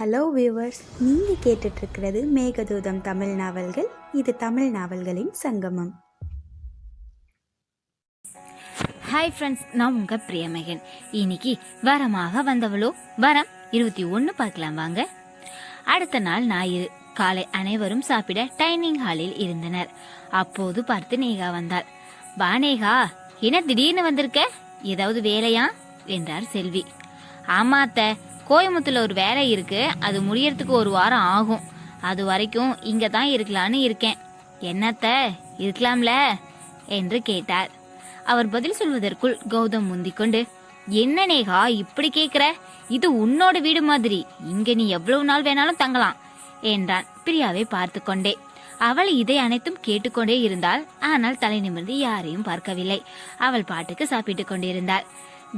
Hello viewers நீங்கள் கேட்டுட்ருக்கிறது மேகதூதம் தமிழ் நாவல்கள். இது தமிழ் நாவல்களின் சங்கமம். ஹாய் ஃப்ரெண்ட்ஸ் நான் உங்கள் பிரியமகன். இன்னைக்கு வரமாக வந்தவளோ? வரம் இருபத்தி ஒன்று பார்க்கலாம் வாங்க. அடுத்த நாள் ஞாயிறு. காலை அனைவரும் சாப்பிட டைனிங் ஹாலில் இருந்தனர். அப்போது பார்த்து நேகா வந்தாள். வா நேகா. என்ன திடீர்னு வந்திருக்க? ஏதாவது வேலையா? என்றார் செல்வி. ஆமாத்த கோயம்புத்தூரில் ஒரு வேலை இருக்கு. அது முடியறதுக்கு ஒரு வாரம் ஆகும். அது வரைக்கும் இங்க தான் இருக்கலான்னு இருக்கேன். என்னத்த இருக்கலாம்ல? என்று கேட்டார். அவர் பதில் சொல்வதற்குள் கௌதம் முந்திக்கொண்டு என்ன நேகா இப்படி கேக்குற? இது உன்னோட வீடு மாதிரி. இங்க நீ எவ்வளவு நாள் வேணாலும் தங்கலாம் என்றான். பிரியாவை பார்த்து கொண்டே. அவள் இதை அனைத்தும் கேட்டுக்கொண்டே இருந்தாள். ஆனால் தலை நிமிர்ந்து யாரையும் பார்க்கவில்லை. அவள் பாட்டுக்கு சாப்பிட்டுக் கொண்டிருந்தாள்.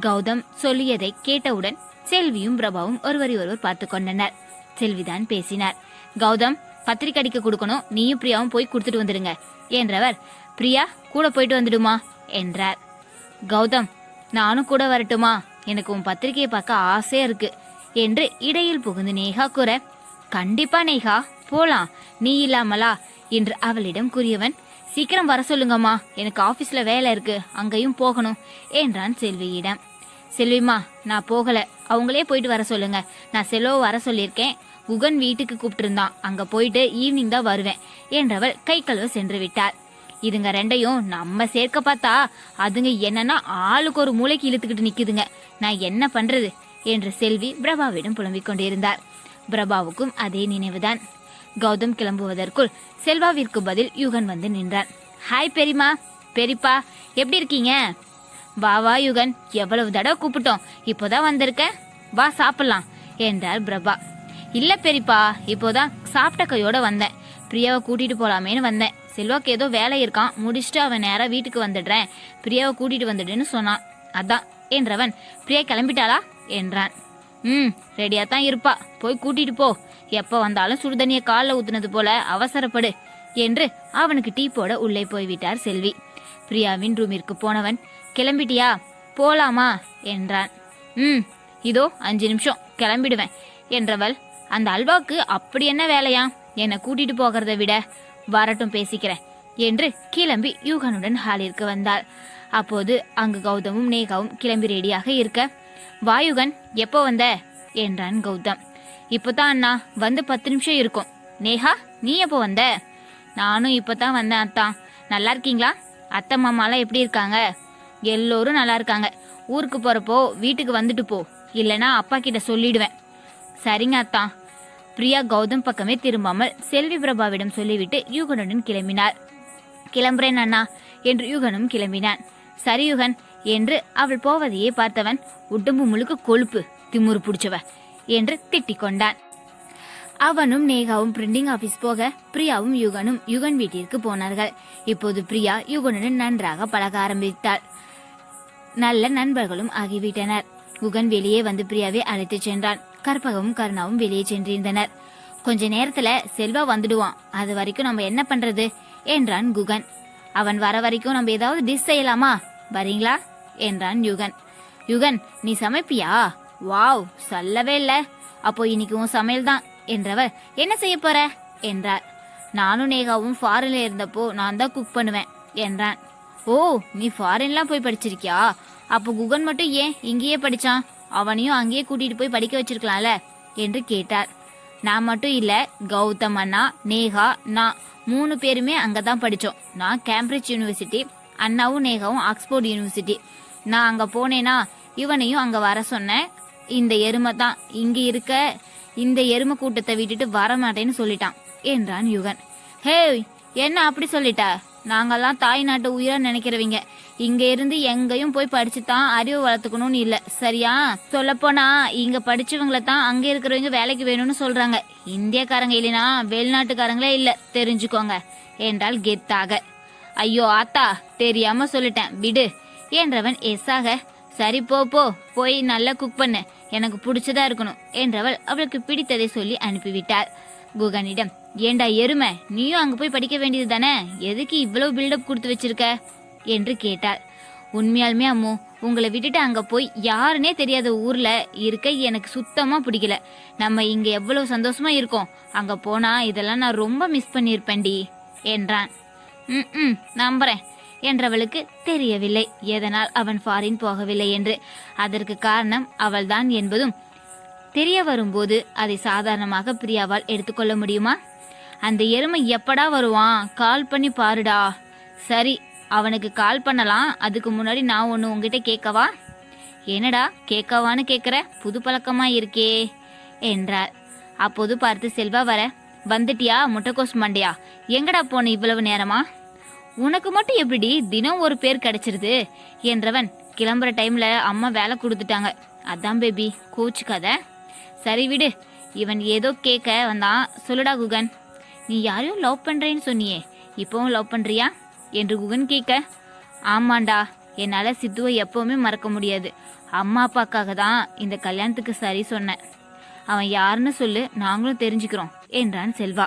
கௌதம் சொல்லியதை கேட்டவுடன் செல்வியும் பிரபாவும் ஒருவரை ஒருவர் பார்த்து கொண்டனர். செல்விதான் பேசினார். கௌதம் பத்திரிக்கை அடிக்க கொடுக்கணும். நீயும் பிரியாவும் போய் கொடுத்துட்டு வந்துடுங்க. என்றவர் பிரியா கூட போயிட்டு வந்துடுமா? என்றார். கௌதம் நானும் கூட வரட்டுமா? எனக்கு உன் பத்திரிகையை பார்க்க ஆசையா இருக்கு என்று இடையில் புகுந்து நேகா கூற கண்டிப்பா நேகா போலாம். நீ இல்லாமலா? என்று அவளிடம் கூறியவன் சீக்கிரம் வர சொல்லுங்கம்மா. எனக்கு ஆபீஸ்ல வேலை இருக்கு. அங்கேயும் போகணும் என்றான் செல்வியிடம். செல்விமா நான் போகல. அவங்களே போயிட்டு வர சொல்லுங்க. நான் செலோ வர சொல்லியிருக்கேன். குகன் வீட்டுக்கு கூப்பிட்டிருந்தான். அங்க போயிட்டு ஈவினிங் தான் வருவேன் என்றவள் கை கழுவ சென்று விட்டாள். இதுங்க ரெண்டையும் நம்ம சேர்க்க பார்த்தா அதுங்க என்னன்னா ஆளுக்கு ஒரு மூளைக்கு இழுத்துக்கிட்டு நிக்குதுங்க. நான் என்ன பண்றது என்று செல்வி பிரபாவிடம் புலம்பிக் கொண்டிருந்தார். பிரபாவுக்கும் அதே நினைவுதான். கௌதம் கிளம்புவதற்குள் செல்வாவிற்கு பதில் யுகன் வந்து நின்றான். ஹாய் பெரியமா பெரியப்பா எப்படி இருக்கீங்க? வா வா யுகன். எவ்வளவு தடவை கூப்பிட்டோம். இப்போதான் வந்திருக்க. வா சாப்பிடலாம் என்றார் பிரபா. இல்ல பெரியப்பா இப்போதான் சாப்பிட்ட கையோட வந்தேன். பிரியாவை கூட்டிட்டு போலாமேன்னு வந்தேன். செல்வாக்கு ஏதோ வேலை இருக்கான். முடிச்சுட்டு அவன் நேராக வீட்டுக்கு வந்துடுறேன். பிரியாவை கூட்டிட்டு வந்துடுன்னு சொன்னான். அதான் என்றவன். பிரியா கிளம்பிட்டாளா? என்றான். ம் ரெடியா தான் இருப்பா. போய் கூட்டிட்டு போ. எப்ப வந்தாலும் சுடுதண்ணிய காலில் ஊத்துனது போல அவசரப்படு என்று அவனுக்கு டீ போட உள்ளே போய்விட்டார் செல்வி. பிரியாவின் ரூமிற்கு போனவன் கிளம்பிட்டியா? போலாமா? என்றான். ம் இதோ அஞ்சு நிமிஷம் கிளம்பிடுவேன் என்றவள் அந்த அல்வாக்கு அப்படி என்ன வேலையா? என்னை கூட்டிட்டு போகிறத விட வரட்டும் பேசிக்கிறேன் என்று கிளம்பி யூகனுடன் ஹாலிற்கு வந்தாள். அப்போது அங்கு கௌதமும் நேகாவும் கிளம்பி ரெடியாக இருக்க வாயுகன் எப்போ வந்த? என்றான் கௌதம். இப்போதான் அண்ணா வந்து பத்து நிமிஷம் இருக்கும். நேஹா நீ எப்போ வந்த? நானும் இப்போதான் வந்தேன் அத்தான் நல்லா இருக்கீங்களா? அத்தை மாமாலாம் எப்படி இருக்காங்க? எல்லோரும் நல்லா இருக்காங்க. ஊருக்கு போறப்போ வீட்டுக்கு வந்துட்டு போ. இல்லனா அப்பா கிட்ட சொல்லிடுவேன். சரிங்க அத்தான் பிரியா கௌதம் பக்கமே திரும்பாமல் செல்வி பிரபாவிடம் சொல்லிவிட்டு யூகனுடன் கிளம்பினார். கிளம்புறேன் அண்ணா என்று யூகனும் கிளம்பினான். சரி யுகன் என்று அவள் போவதையே பார்த்தவன் உடம்பு முழுக்க கொழுப்பு திமுறு பிடிச்சவ என்று திட்டிக் கொண்டான். அவனும் நேகாவும் பிரிண்டிங் ஆபீஸ் போக பிரியாவும் யுகனும் யுகன் வீட்டிற்கு போனார்கள். இப்போது பிரியா யுகனுடன் நன்றாக பழக ஆரம்பித்தாள். நல்ல நண்பர்களும் ஆகிவிட்டனர். குகன் வெளியே வந்து பிரியாவை அழைத்துச் சென்றான். கற்பகமும் கருணாவும் வெளியே சென்றிருந்தனர். கொஞ்ச நேரத்துல செல்வா வந்துடுவான். அது வரைக்கும் நம்ம என்ன பண்றது? என்றான் குகன். அவன் வர வரைக்கும் நம்ம ஏதாவது டிஷ் செய்யலாமா? வரீங்களா? என்றான் யுகன். யுகன் நீ சமைப்பியா? வாவ் சொல்லவே இல்ல. அப்போ இன்னைக்கு உன் சமையல் தான் என்றவர் என்ன செய்ய போற? என்றார். நானும் நேகாவும் ஃபாரின்ல இருந்தப்போ நான் தான் குக் பண்ணுவேன் என்றான். ஓ நீ ஃபாரின்லாம் போய் படிச்சிருக்கியா? அப்போ குகன் மட்டும் ஏன் இங்கேயே படிச்சான்? அவனையும் அங்கேயே கூட்டிட்டு போய் படிக்க வச்சிருக்கலாம்ல? என்று கேட்டார். நான் மட்டும் இல்ல கௌதம் அண்ணா நேகா நான் மூணு பேருமே அங்கதான் படிச்சோம். நான் கேம்பிரிட்ஜ் யூனிவர்சிட்டி அண்ணாவும் நேகாவும் ஆக்ஸ்போர்ட் யூனிவர்சிட்டி நான் அங்க போனேனா இவனையும் அங்க வர சொன்னேன். இந்த எருமை தான் இங்க இருக்க இந்த எருமை கூட்டத்தை விட்டுட்டு வர மாட்டேன்னு சொல்லிட்டான் என்றான் யுகன் ஹே என்ன அப்படி சொல்லிட்ட? நாங்கெல்லாம் தாய் நாட்டு உயிரா நினைக்கிறவங்க. இங்க இருந்து எங்கேயும் போய் படிச்சு தான் அறிவு வளர்த்துக்கணும்னு இல்ல சரியா? சொல்லப்போனா இங்க படிச்சவங்கள தான் அங்க இருக்கிறவங்க வேலைக்கு வேணும்னு சொல்றாங்க. இந்தியக்காரங்க இல்லைனா வெளிநாட்டுக்காரங்களே இல்ல தெரிஞ்சுக்கோங்க என்றால் கெத்தாக. ஐயோ ஆத்தா தெரியாம சொல்லிட்டேன் விடு என்றவன் எஸ்ஸாக. சரி போ போ போய் நல்லா குக் பண்ணு. எனக்கு பிடிச்சதா இருக்கணும் என்றவள் அவளுக்கு பிடித்ததை சொல்லி அனுப்பிவிட்டாள் குகனிடம் ஏண்டா எருமை நீயும் அங்க போய் படிக்க வேண்டியது தானே? எதுக்கு இவ்வளவு பில்டப் கொடுத்து வச்சிருக்க? என்று கேட்டாள். உண்மையாலுமே அம்மு உங்களை விட்டுட்டு அங்க போய் யாருன்னே தெரியாத ஊர்ல இருக்க எனக்கு சுத்தமா பிடிக்கல. நம்ம இங்க எவ்வளவு சந்தோஷமா இருக்கோம். அங்க போனா இதெல்லாம் நான் ரொம்ப மிஸ் பண்ணியிருப்பேன்டி என்றான். ம் ம் நம்புறேன். என்றவளுக்கு தெரியவில்லை. எதனால் அவன் ஃபாரின் போகவில்லை என்று. அதற்கு காரணம் அவள்தான் என்பதும். தெரிய வரும்போது அதை சாதாரணமாக பிரியாவால் எடுத்துக்கொள்ள முடியுமா? அந்த எருமை எப்படா வருவான்? கால் பண்ணி பாருடா. சரி அவனுக்கு கால் பண்ணலாம். அதுக்கு முன்னாடி நான் ஒன்று உங்ககிட்ட கேட்கவா? என்னடா கேட்கவான்னு கேட்குற? புது பழக்கமா இருக்கே என்றார் அப்போது பார்த்து செல்வா வர வந்துட்டியா? முட்டைக்கோஸ் மண்டையா? எங்கடா போன இவ்வளவு நேரமா? உனக்கு மட்டும் எப்படி தினம் ஒரு பேர் கிடைச்சிருது? என்றவன் கிளம்புற டைம்ல அம்மா வேலை கொடுத்துட்டாங்க. அதான் பேபி கோச்சுக்காத சரி விடு இவன் ஏதோ கேட்க வந்தான். சொல்லுடா குகன். நீ யாரையும் லவ் பண்றேன்னு சொன்னியே இப்பவும் லவ் பண்றியா? என்று குகன் கேட்க. ஆமாண்டா என்னால சித்துவை எப்பவுமே மறக்க முடியாது. அம்மா அப்பாக்காக தான் இந்த கல்யாணத்துக்கு சரி சொன்னேன். அவன் யாருன்னு சொல்லு நாங்களும் தெரிஞ்சுக்கிறோம் என்றான் செல்வா.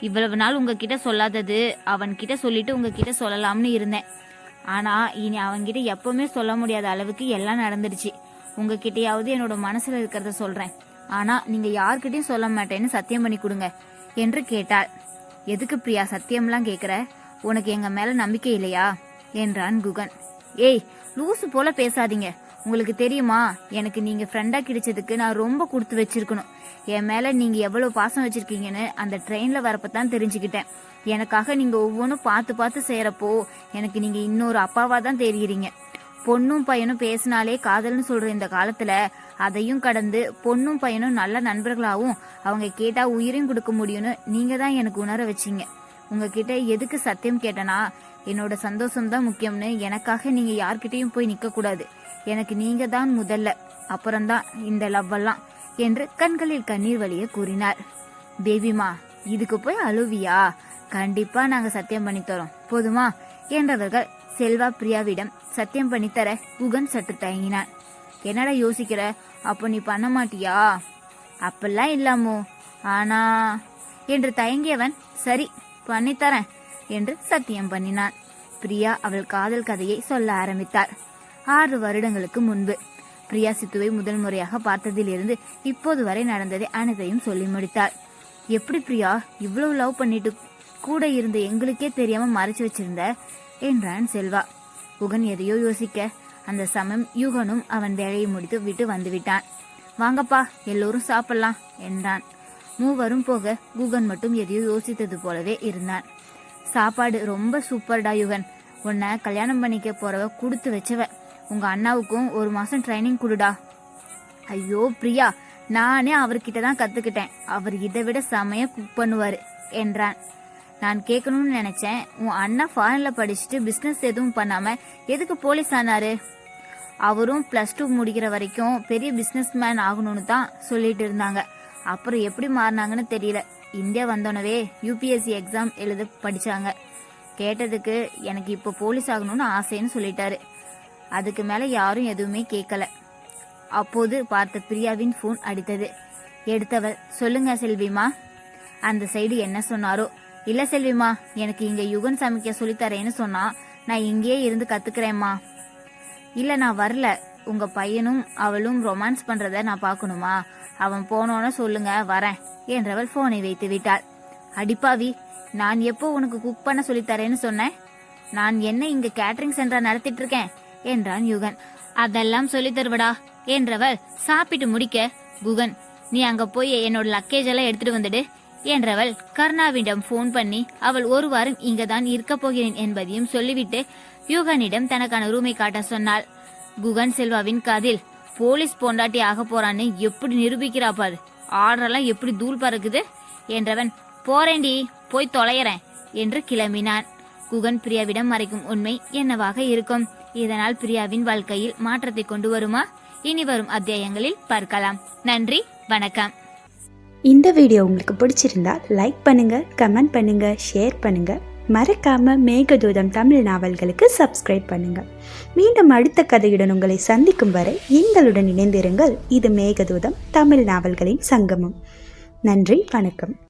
இவ்வளவு நாள் உங்ககிட்ட சொல்லாதது அவன்கிட்ட சொல்லிட்டு உங்ககிட்ட சொல்லலாம்னு இருந்தேன். ஆனா இனி அவன்கிட்ட எப்பவுமே சொல்ல முடியாத அளவுக்கு எல்லாம் நடந்துடுச்சு. உங்ககிட்டயாவது என்னோட மனசுல இருக்கிறத சொல்றேன். ஆனா நீங்க யார்கிட்டயும் சொல்ல மாட்டேன்னு சத்தியம் பண்ணி கொடுங்க என்று கேட்டாள். எதுக்கு பிரியா சத்தியம்லாம் கேக்குற? உனக்கு எங்க மேல நம்பிக்கை இல்லையா? என்றான் குகன். ஏய் லூசு போல பேசாதீங்க. உங்களுக்கு தெரியுமா? எனக்கு நீங்க ஃப்ரெண்டா கிடைச்சதுக்கு நான் ரொம்ப கொடுத்து வச்சிருக்கணும். என் மேல நீங்க எவ்வளவு பாசம் வச்சிருக்கீங்கன்னு அந்த ட்ரெயின்ல வரப்பதான் தெரிஞ்சுக்கிட்டேன். எனக்காக நீங்க ஒவ்வொன்றும் பார்த்து பார்த்து செய்யறப்போ எனக்கு நீங்க இன்னொரு அப்பாவா தான் தெரியுறீங்க. பொண்ணும் பையனும் பேசினாலே காதல்னு சொல்ற இந்த காலத்துல அதையும் கடந்து பொண்ணும் பையனும் நல்ல நண்பர்களாகவும் அவங்க கேட்டா உயிரையும் கொடுக்க முடியும்னு நீங்க தான் எனக்கு உணர வச்சீங்க. உங்ககிட்ட எதுக்கு சத்தியம் கேட்டனா என்னோட சந்தோஷம் தான் முக்கியம்னு எனக்காக நீங்க யார்கிட்டயும் போய் நிக்க கூடாது எனக்கு நீங்க தான் முதல்ல. அப்புறம்தான் இந்த லவ்வெல்லாம் என்று கண்களில் கண்ணீர் வழிய கூறினார். பேபிமா இதுக்கு போய் அழுவியா? கண்டிப்பா நாங்க சத்தியம் பண்ணி தரோம். போதுமா? என்றவர்கள் செல்வா பிரியாவிடம் சத்தியம் பண்ணித்தர உகன் சற்று தயங்கினான் என்னடா யோசிக்கிற? அப்போ நீ பண்ண மாட்டியா? அப்பெல்லாம் இல்லாமோ ஆனா என்று தயங்கியவன் சரி பண்ணித்தரேன் என்று சத்தியம் பண்ணினான். பிரியா அவள் காதல் கதையை சொல்ல ஆரம்பித்தாள் ஆறு வருடங்களுக்கு முன்பு. பிரியா சித்துவை முதல் முறையாக பார்த்ததிலிருந்து இப்போது வரை நடந்ததை அனைத்தையும் சொல்லி முடித்தாள். எப்படி பிரியா? இவ்வளவு லவ் பண்ணிட்டு கூட இருந்த எங்களுக்கே தெரியாம மறைச்சு வச்சிருந்த? என்றான் செல்வா. உகன் எதையோ யோசிக்க. அந்த சமயம் யுகனும் அவன் வேலையை முடித்து விட்டு வந்துவிட்டான். வாங்கப்பா எல்லோரும் சாப்பிடலாம் என்றான். மூவரும் போக குகன் மட்டும் எதையோ யோசித்தது போலவே இருந்தான். சாப்பாடு ரொம்ப சூப்பர்டா யுகன். உன்னை கல்யாணம் பண்ணிக்க போறவ கொடுத்து வச்சவ. உங்க அண்ணாவுக்கும் ஒரு மாசம் ட்ரைனிங் கொடுடா. ஐயோ பிரியா நானே அவர்கிட்ட தான் கத்துக்கிட்டேன். அவர் இதை விட செமைய குக் பண்ணுவாரு என்றான். நான் கேட்கணும்னு நினைச்சேன் உன் அண்ணா ஃபாரின்ல படிச்சுட்டு பிசினஸ் எதுவும் பண்ணாம எதுக்கு போலீஸ் ஆனாரு? அவரும் பிளஸ் டூ முடிக்கிற வரைக்கும் பெரிய பிசினஸ் மேன் ஆகணும்னு தான் சொல்லிட்டு இருந்தாங்க. அப்புறம் எப்படி மாறினாங்கன்னு தெரியல. இந்தியா வந்தோனவே யூபிஎஸ்சி எக்ஸாம் எழுத படிச்சாங்க. கேட்டதுக்கு எனக்கு இப்போ போலீஸ் ஆகணும்னு ஆசைன்னு சொல்லிட்டாரு. அதுக்கு மேல யாரும் எதுவுமே கேட்கல அப்போது பார்த்த பிரியாவின் ஃபோன் அடித்தது. எடுத்தவர் சொல்லுங்க செல்விமா. அந்த சைடு என்ன சொன்னாரோ? இல்ல செல்விமா எனக்கு இங்க யுகன் சமைக்க சொல்லித்தரேன்னு சொன்னா நான் இங்கேயே இருந்து கத்துக்கிறேம்மா. இல்ல நான் வரல. உங்க பையனும் அவளும் ரொமான்ஸ் பண்றத நான் பார்க்கணுமா அவன் போனோன்னு சொல்லுங்க வரேன் என்றவள் போனை வைத்து விட்டாள். அடிப்பாவி நான் எப்போ உனக்கு குக் பண்ண சொல்லித்தரேன்னு சொன்னேன்? நான் என்ன இங்க கேட்டரிங் சென்டர் நடத்திட்டு இருக்கேன்? என்றான் யுகன். அதெல்லாம் சொல்லி தருவடா என்றவள் சாப்பிட்டு முடிக்க குகன் நீ அங்க போய் என்னோட லக்கேஜ் எல்லாம் எடுத்துட்டு வந்துடு என்றவள் கர்ணாவிடம் போன் பண்ணி அவள் ஒரு வாரம் இங்கதான் இருக்க போகிறேன் என்பதையும் சொல்லிவிட்டு யுகனிடம் தனக்கான ரூமை காட்ட சொன்னாள். குகன் செல்வாவின் காதில் போலீஸ் பொண்டாட்டி ஆக போறான்னு எப்படி நிரூபிக்கிறா பாரு ஆர்டரெல்லாம் எப்படி தூள் பறக்குது? என்றவன் போறேண்டி போய் தொலையறேன் என்று கிளம்பினான். குகன் பிரியாவிடம் மறைக்கும் உண்மை என்னவாக இருக்கும்? இதனால் பிரியாவின் வாழ்க்கையில் மாற்றத்தை கொண்டு வருமா? இனி வரும் அத்தியாயங்களில் பார்க்கலாம். நன்றி வணக்கம். இந்த வீடியோ உங்களுக்கு பிடிச்சிருந்தா லைக் பண்ணுங்க கமெண்ட் பண்ணுங்க ஷேர் பண்ணுங்க. மறக்காம மேகதூதம் தமிழ் நாவல்களுக்கு சப்ஸ்கிரைப் பண்ணுங்க. மீண்டும் அடுத்த கதையுடன் உங்களை சந்திக்கும் வரை எங்களுடன் இணைந்திருங்கள். இது மேகதூதம் தமிழ் நாவல்களின் சங்கமம். நன்றி வணக்கம்.